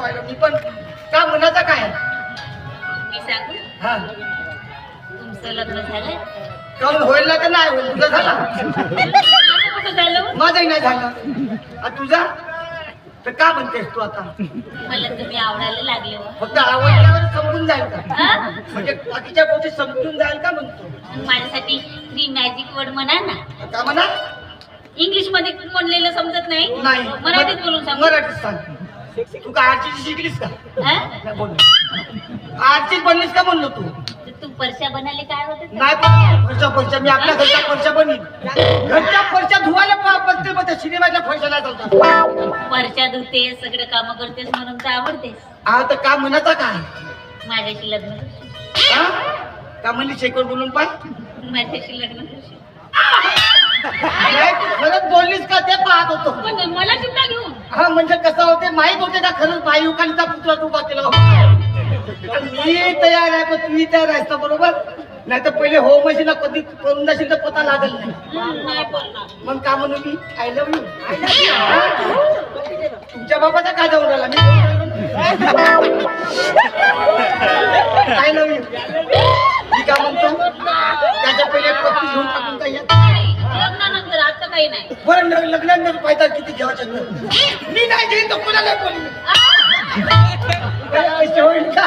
पाहिलं. मी पण का मनाचा काय? मी सांगू? हा. तुमचं लग्न झालं काऊन होईल ना तर नाही होईल? तुझा झाला? माझं कुठं झालं. माझंही नाही झालं. आ तुझा? तर का म्हणतेस तू आता? मला तुम्ही आवडायला लागले हो. फक्त आवडल्यावर समजून जाईल का? हा? म्हणजे बाकीच्या गोष्टी समजून जाईल का म्हणतो? मग माझ्यासाठी थ्री मॅजिक वर्ड म्हणा ना. का म्हणा? इंग्लिशमध्ये म्हणलेलं समजत नाही? नाही. मराठीत बोलून सांग. मराठीत सांग. तू का आरची शिकलीस का? हा? नाही बोल आरचीच बनलीस का म्हणलो तू? तर तू परशा बनाले काय होते? नाही पण फरच्या फरच्या मी आपल्या घरच्या फरच्या बनीन. घरच्या फरच्या धुवायला पा- बसते पण त्या सिनेमाच्या नाही चालतात. परशा धुते सगळं काम करतेस म्हणून तर आवडतेस. हा तर का म्हणाचा काय? माझ्याशी लग्न करशील हा? का म्हणली शेकड बोलून पाय? माझ्याशी लग्न करशील नाही, तू खरंच बोललीस का ते पाहत होतो. पण मला चिंता घेऊन हा म्हणजे कसं होते माहीत होते का खरंच बायुकांचा पुतळा उभा केला होता. मी तयार आहे पण तुम्ही तयार आहेस ना बरोबर? नाही तर पहिले हो म्हशीला कधी करून जाशील तर पता लागल नाही. मग का म्हणू मी? आय लव्ह यू तुमच्या बाबाचा काय जाऊन राहिला? मी नाही. बरं लग्न- लग्नानंतर पाहिजे किती घ्यायचं मी नाही घेईन तर कोणाला बोलू असे होईल का?